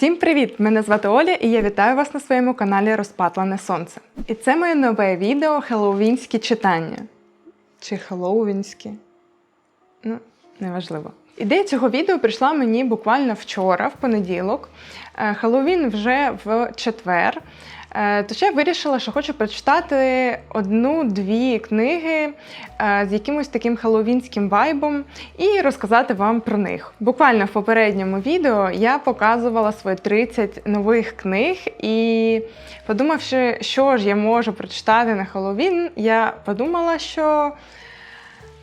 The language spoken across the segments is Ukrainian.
Всім привіт! Мене звати Оля і я вітаю вас на своєму каналі Розпатлене Сонце. І це моє нове відео Хеллоуінські читання. Чи хеллоуінські? Ну, неважливо. Ідея цього відео прийшла мені буквально вчора, в понеділок. Е, Хеллоуін вже в четвер. Е, Тож я вирішила, що хочу прочитати одну-дві книги е, з якимось таким хеллоуінським вайбом і розказати вам про них. Буквально в попередньому відео я показувала свої 30 нових книг і подумавши, що ж я можу прочитати на Хеллоуін, я подумала, що.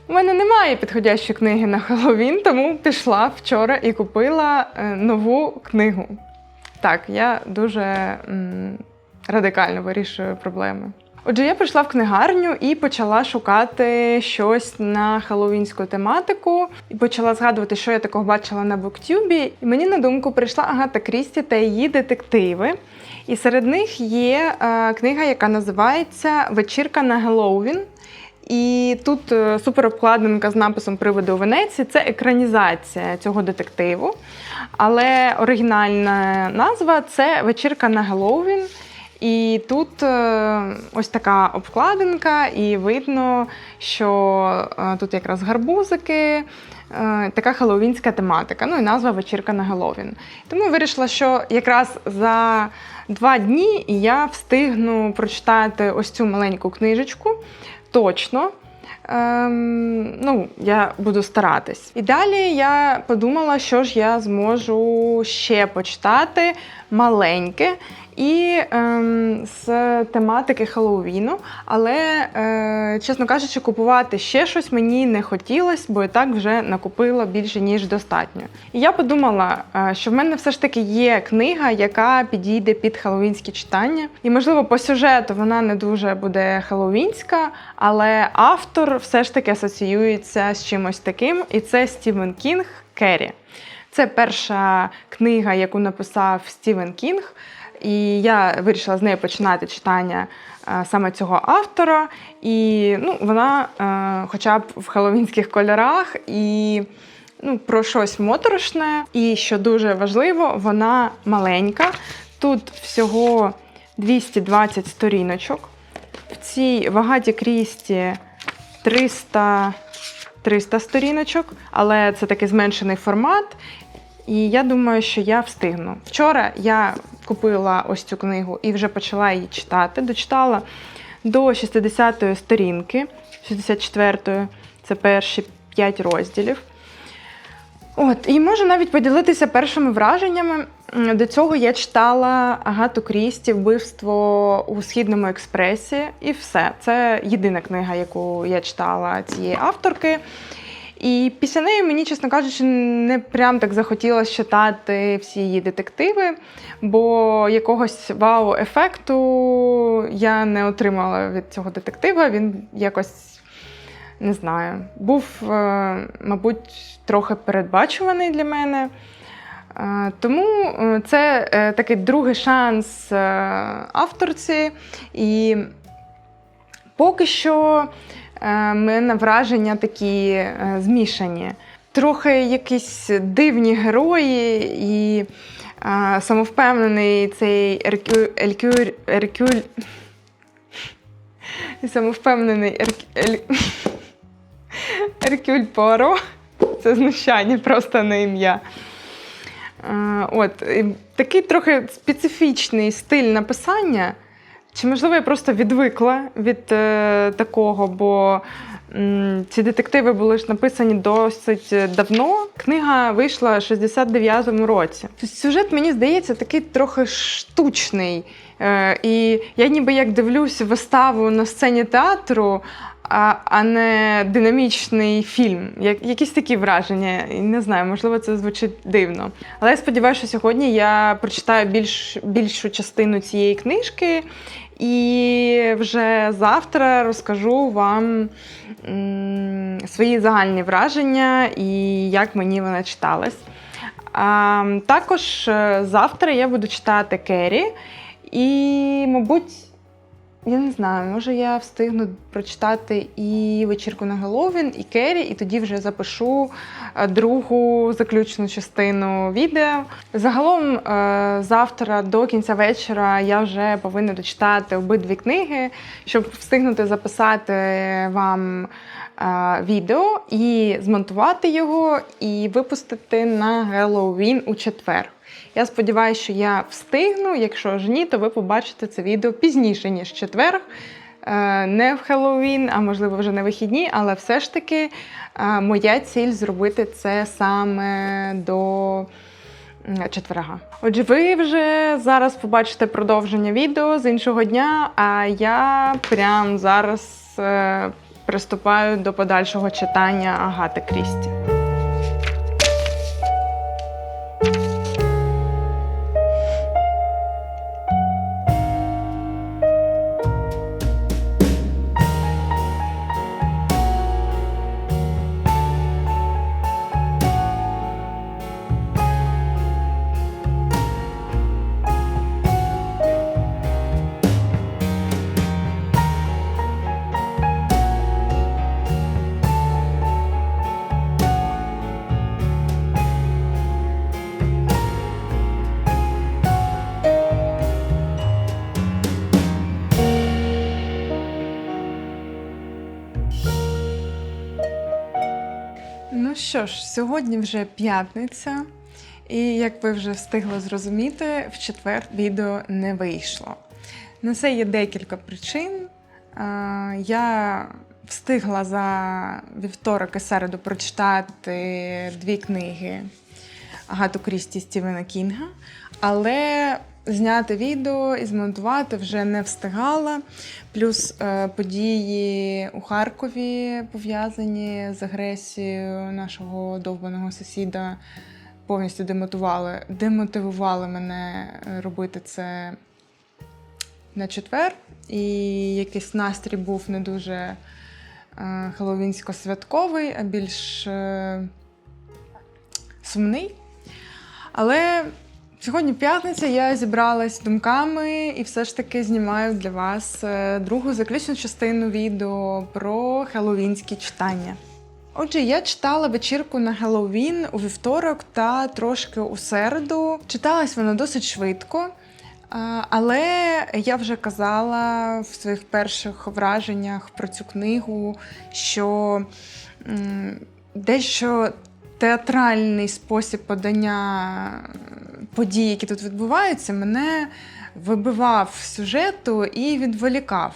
У мене немає підходящої книги на Хеллоуін, тому пішла вчора і купила е, нову книгу. Так, я дуже радикально вирішую проблеми. Отже, я прийшла в книгарню і почала шукати щось на хеллоуінську тематику, і почала згадувати, що я такого бачила на буктюбі. І мені на думку прийшла Агата Крісті та її детективи. І серед них є е, книга, яка називається Вечірка на Геловін. І тут е, суперобкладинка з написом Приводи у Венеції це екранізація цього детективу. Але оригінальна назва це Вечірка на Геловін. І тут е, ось така обкладинка, і видно, що е, тут якраз гарбузики, е, така хеллоуінська тематика. Ну і назва вечірка на Геловін. Тому вирішила, що якраз за два дні я встигну прочитати ось цю маленьку книжечку. Точно. Ем, ну, я буду старатись. І далі я подумала, що ж я зможу ще почитати маленьке і ем, з тематики Хеллоуіну. Але, е, чесно кажучи, купувати ще щось мені не хотілося, бо і так вже накупила більше, ніж достатньо. І я подумала, е, що в мене все ж таки є книга, яка підійде під хеллоуінські читання. І, можливо, по сюжету вона не дуже буде хеллоуінська, але автор все ж таки асоціюється з чимось таким, і це Стівен Кінг Керрі. Це перша книга, яку написав Стівен Кінг. І я вирішила з нею починати читання е, саме цього автора. І ну, вона, е, хоча б в хеллоуінських кольорах, і ну, про щось моторошне. І що дуже важливо, вона маленька. Тут всього 220 сторіночок. В цій вагаті крісті 300, 300 сторіночок, але це такий зменшений формат. І я думаю, що я встигну. Вчора я купила ось цю книгу і вже почала її читати. Дочитала до 60-ї сторінки, 64-ї це перші 5 розділів. От, і можу навіть поділитися першими враженнями. До цього я читала Агату Крісті Вбивство у Східному експресі, і все. Це єдина книга, яку я читала цієї авторки. І після неї мені, чесно кажучи, не прям так захотілося читати всі її детективи, бо якогось вау-ефекту я не отримала від цього детектива. Він якось не знаю, був, е, мабуть, трохи передбачуваний для мене. Е, Тому е, це такий другий шанс авторці. І поки що е, в мене враження такі е, змішані. Трохи якісь дивні герої і е, самовпевнений цей Еркю, Елькюр, Еркюль. І самовпевнений Еркюль, Еркюль Поро. Це знущання просто на ім'я. От, такий трохи специфічний стиль написання. Чи, можливо, я просто відвикла від е, такого, бо м, ці детективи були ж написані досить давно. Книга вийшла в 69-му році. Тобто сюжет, мені здається, такий трохи штучний. Е, і я ніби як дивлюсь виставу на сцені театру, а, а не динамічний фільм. Як, якісь такі враження. Не знаю, можливо, це звучить дивно. Але я сподіваюся, сьогодні я прочитаю більш, більшу частину цієї книжки. І вже завтра розкажу вам свої загальні враження і як мені вона читалась. Також е, завтра я буду читати Керрі, і, мабуть, я не знаю, може я встигну прочитати і вечірку на Геловін, і Керрі, і тоді вже запишу е, другу заключну частину відео. Загалом, е, завтра до кінця вечора я вже повинна дочитати обидві книги, щоб встигнути записати вам е, відео і змонтувати його, і випустити на Геловін у четвер. Я сподіваюся, що я встигну. Якщо ж ні, то ви побачите це відео пізніше, ніж четвер. Е, Не в Хеллоуін, а можливо вже на вихідні, але все ж таки е, моя ціль зробити це саме до четверга. Отже, ви вже зараз побачите продовження відео з іншого дня, а я прямо зараз е, приступаю до подальшого читання Агати Крісті. Що ж, сьогодні вже п'ятниця, і як ви вже встигли зрозуміти, в четвер відео не вийшло. На це є декілька причин. Я встигла за вівторок і середу прочитати дві книги Агату Крісті Стівена Кінга, але зняти відео і змонтувати вже не встигала. Плюс е, події у Харкові пов'язані з агресією нашого довбаного сусіда повністю демотивували, демотивували мене робити це на четвер. І якийсь настрій був не дуже е, хеллоуінсько-святковий, а більш е, сумний. Але сьогодні п'ятниця, я зібралась думками і все ж таки знімаю для вас е, другу заключну частину відео про хеллоуінські читання. Отже, я читала вечірку на Хеллоуін у вівторок та трошки у середу. Читалась вона досить швидко. Але я вже казала в своїх перших враженнях про цю книгу, що дещо театральний спосіб подання подій, які тут відбуваються, мене вибивав сюжету і відволікав.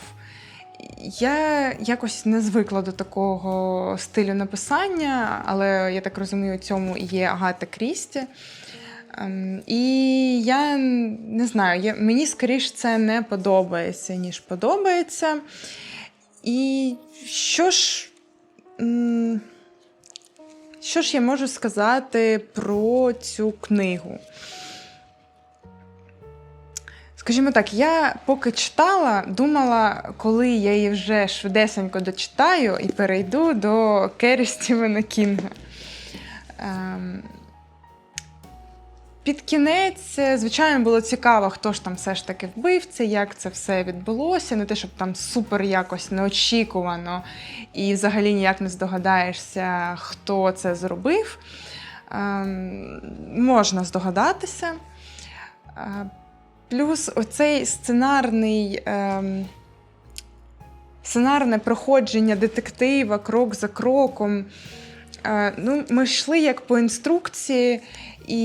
Я якось не звикла до такого стилю написання, але я так розумію, у цьому є Агата Крісті. Ем, І я не знаю, я, мені скоріш це не подобається, ніж подобається. І що ж, що ж я можу сказати про цю книгу? Скажімо так, я поки читала, думала, коли я її вже швидесенько дочитаю і перейду до Керрі Стівена Кінга. Ем, під кінець, е, звичайно, було цікаво, хто ж там все ж таки вбивця, як це все відбулося. Не те, щоб там супер якось неочікувано і взагалі ніяк не здогадаєшся, хто це зробив. Ем, можна здогадатися. Е, Плюс оцей сценарний. Ем, Сценарне проходження детектива крок за кроком. Ну, Ми йшли як по інструкції, і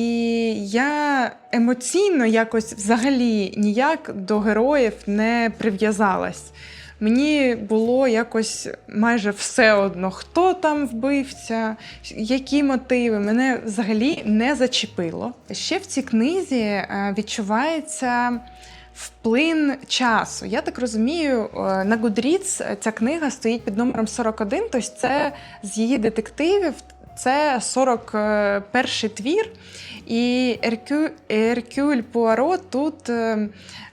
я емоційно якось взагалі ніяк до героїв не прив'язалась. Мені було якось майже все одно, хто там вбивця, які мотиви. Мене взагалі не зачепило. Ще в цій книзі е, відчувається вплин часу. Я так розумію, е, на Goodreads ця книга стоїть під номером 41, тобто це з її детективів. Це 41 твір, і Еркю, Еркюль Пуаро тут е,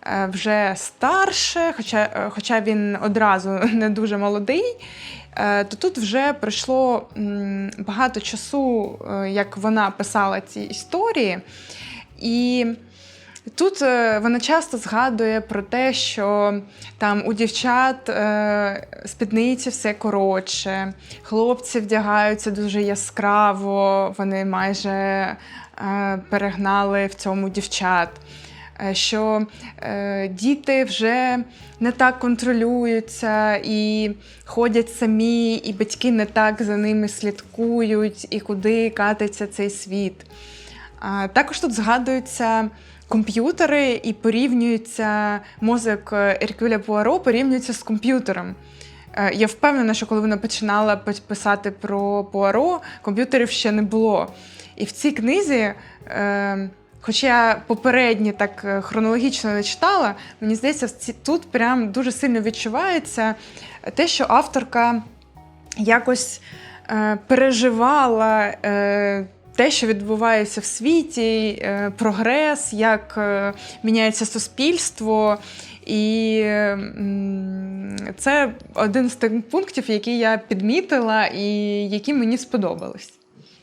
е, вже старше, хоча, е, хоча він одразу не дуже молодий, е, то тут вже пройшло багато часу, е, як вона писала ці історії. І Тут е, вона часто згадує про те, що там у дівчат е, спідниці все коротше, хлопці вдягаються дуже яскраво, вони майже е, перегнали в цьому дівчат. Що е, діти вже не так контролюються і ходять самі, і батьки не так за ними слідкують, і куди катиться цей світ. Також тут згадуються комп'ютери і порівнюється мозок Еркюля Пуаро порівнюється з комп'ютером. Е, Я впевнена, що коли вона починала писати про Пуаро, комп'ютерів ще не було. І в цій книзі, е, хоч я попередні так е, хронологічно не читала, мені здається, тут прям дуже сильно відчувається те, що авторка якось е, переживала е, те, що відбувається в світі, е, прогрес, як е, міняється суспільство. І це один з тих пунктів, які я підмітила і які мені сподобались.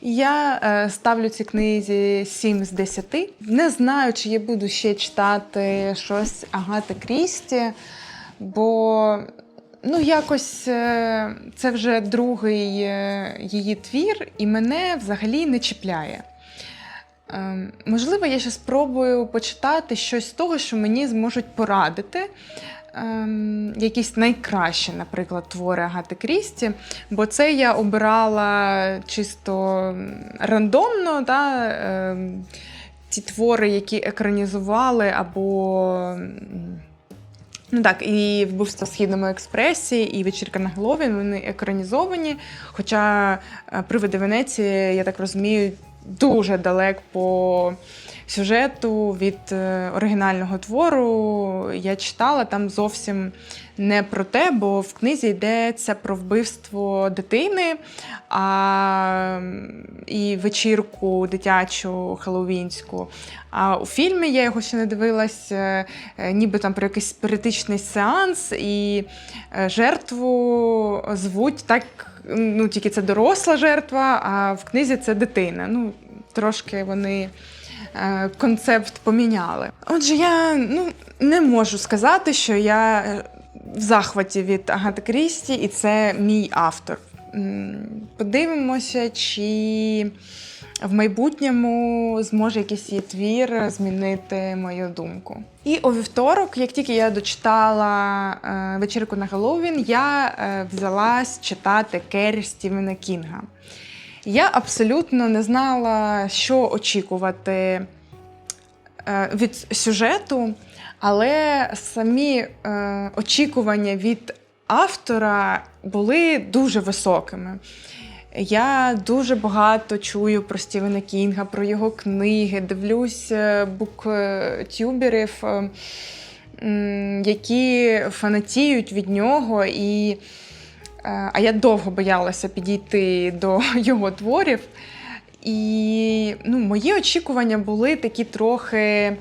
Я е, ставлю цій книзі 7 з 10. Не знаю, чи я буду ще читати щось Агати Крісті, бо ну, якось е, це вже другий е, її твір, і мене взагалі не чіпляє. Ем, Можливо, я ще спробую почитати щось з того, що мені зможуть порадити. Якісь найкращі, наприклад, твори Агати Крісті, бо це я обирала чисто рандомно, да, ті твори, які екранізували, або. Ну так, і вбивство в східному експресі, і вечірка на Головін вони екранізовані. Хоча приводи привиди Венеції, я так розумію, дуже далек по сюжету від е, оригінального твору. Я читала там зовсім не про те, бо в книзі йдеться про вбивство дитини а, і вечірку дитячу хеллоуінську. А у фільмі я його ще не дивилась, е, е, ніби там про якийсь спиритичний сеанс, і жертву звуть так, ну тільки це доросла жертва, а в книзі це дитина. Ну, трошки вони концепт поміняли. Отже, я ну, не можу сказати, що я е, в захваті від Агати Крісті, і це мій автор. Подивимося, чи в майбутньому зможе якийсь її твір змінити мою думку. І у вівторок, як тільки я дочитала е, вечірку на Геловін, я е, взялась читати Керрі Стівена Кінга. Я абсолютно не знала, що очікувати е, від сюжету, але самі е, очікування від автора були дуже високими. Я дуже багато чую про Стівена Кінга, про його книги, дивлюсь е, буктюберів, які фанатіють від нього. І, а я довго боялася підійти до його творів. І ну, мої очікування були такі трохи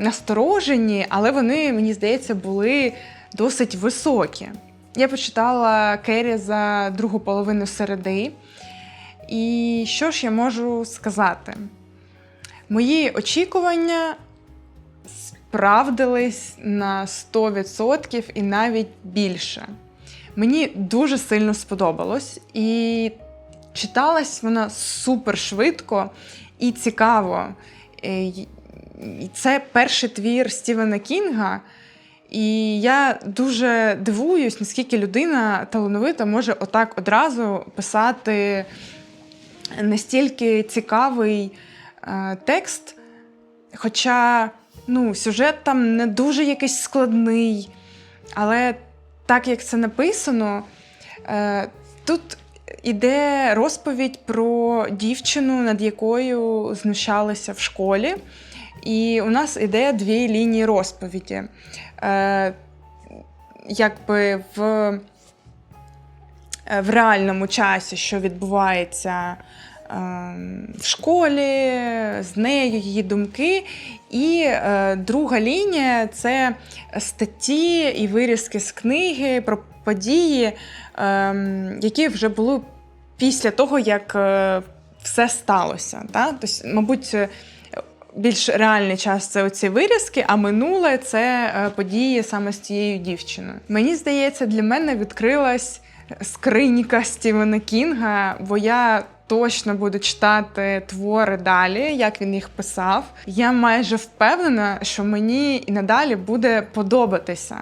насторожені, але вони, мені здається, були досить високі. Я почитала Керрі за другу половину середи. І що ж я можу сказати? Мої очікування справдились на 100% і навіть більше. Мені дуже сильно сподобалось, і читалась вона супер швидко і цікаво. Е, Це перший твір Стівена Кінга. І я дуже дивуюсь, наскільки людина талановита може отак одразу писати настільки цікавий е, текст. Хоча ну, сюжет там не дуже якийсь складний, але так як це написано, е, тут іде розповідь про дівчину, над якою знущалися в школі. І у нас іде дві лінії розповіді. Е, якби в, е, в реальному часі, що відбувається в школі, з нею, її думки. І е, друга лінія це статті і вирізки з книги про події, е, які вже були після того, як е, все сталося. Тобто, мабуть, більш реальний час це оці вирізки, а минуле це е, події саме з тією дівчиною. Мені здається, для мене відкрилась скринька Стівена Кінга, бо я точно буду читати твори далі, як він їх писав. Я майже впевнена, що мені і надалі буде подобатися.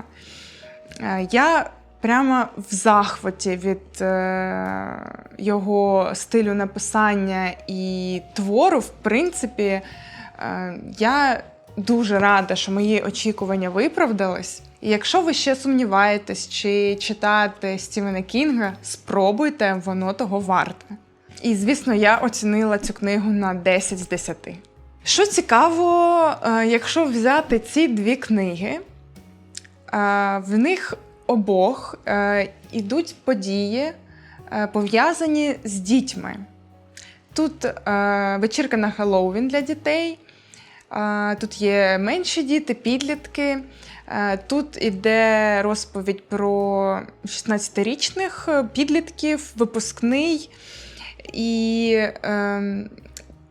Е, Я прямо в захваті від е, його стилю написання і твору, в принципі, е, я дуже рада, що мої очікування виправдались. І якщо ви ще сумніваєтесь, чи читати Стівена Кінга, спробуйте, воно того варте. І, звісно, я оцінила цю книгу на 10 з 10. Що цікаво, е, якщо взяти ці дві книги, е, в них обох е, ідуть події, пов'язані з дітьми. Тут вечірка на Хеллоуін для дітей, тут є менші діти, підлітки. Тут іде розповідь про 16-річних підлітків, випускний. І е,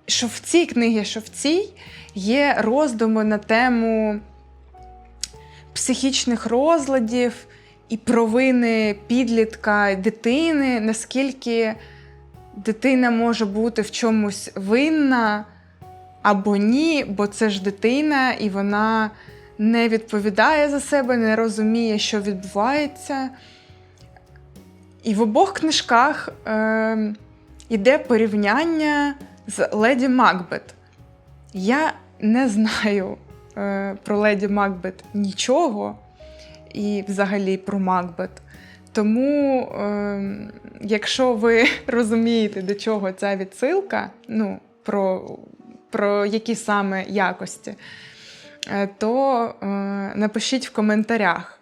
що в цій книгі, що в цій є роздуми на тему психічних розладів і провини підлітка дитини, наскільки дитина може бути в чомусь винна або ні, бо це ж дитина, і вона не відповідає за себе, не розуміє, що відбувається. І в обох книжках е, йде порівняння з Леді Макбет. Я не знаю е, про Леді Макбет нічого і взагалі про Макбет. Тому, е, якщо ви розумієте, до чого ця відсилка, ну, про, про які саме якості, е, то е, напишіть в коментарях.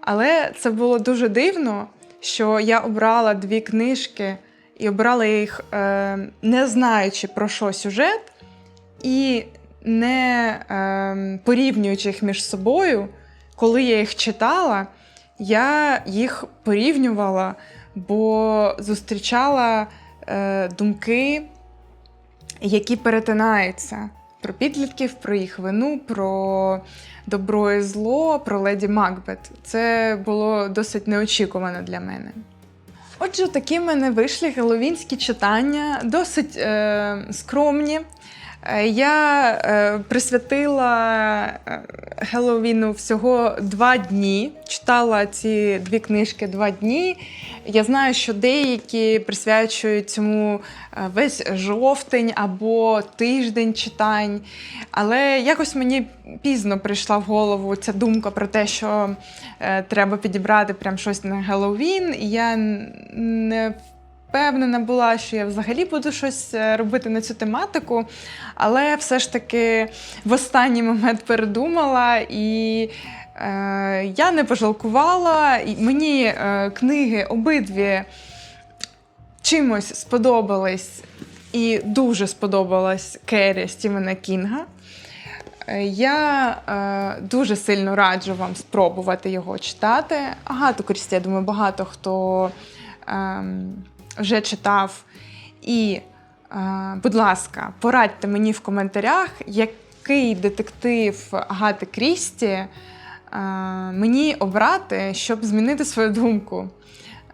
Але це було дуже дивно, що я обрала дві книжки і обрала їх, е, не знаючи про що сюжет, і не е, порівнюючи їх між собою, коли я їх читала, я їх порівнювала, бо зустрічала е, думки, які перетинаються про підлітків, про їх вину, про добро і зло, про леді Макбет. Це було досить неочікувано для мене. Отже, такі в мене вийшли геловінські читання, досить е, скромні. Е, Я е, присвятила е, Геловіну всього два дні. Читала ці дві книжки два дні. Я знаю, що деякі присвячують цьому весь жовтень або тиждень читань. Але якось мені пізно прийшла в голову ця думка про те, що треба підібрати прям щось на Геловін. Я не впевнена була, що я взагалі буду щось е, робити на цю тематику, але все ж таки в останній момент передумала і. е, Я не пожалкувала, мені е, книги обидві чимось сподобались, і дуже сподобалась Керрі Стівена Кінга. Я дуже сильно раджу вам спробувати його читати. Агату Крісті, я думаю, багато хто ем, вже читав. І, е, будь ласка, порадьте мені в коментарях, який детектив Агати Крісті е, мені обрати, щоб змінити свою думку.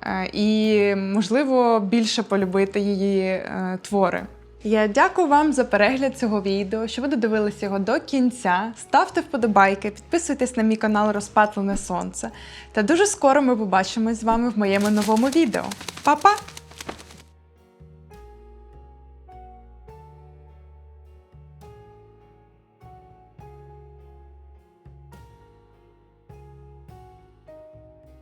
Е, і, можливо, більше полюбити її твори. Я дякую вам за перегляд цього відео, що ви додивилися його до кінця. Ставте вподобайки, підписуйтесь на мій канал Розпатлене Сонце. Та дуже скоро ми побачимось з вами в моєму новому відео. Па-па!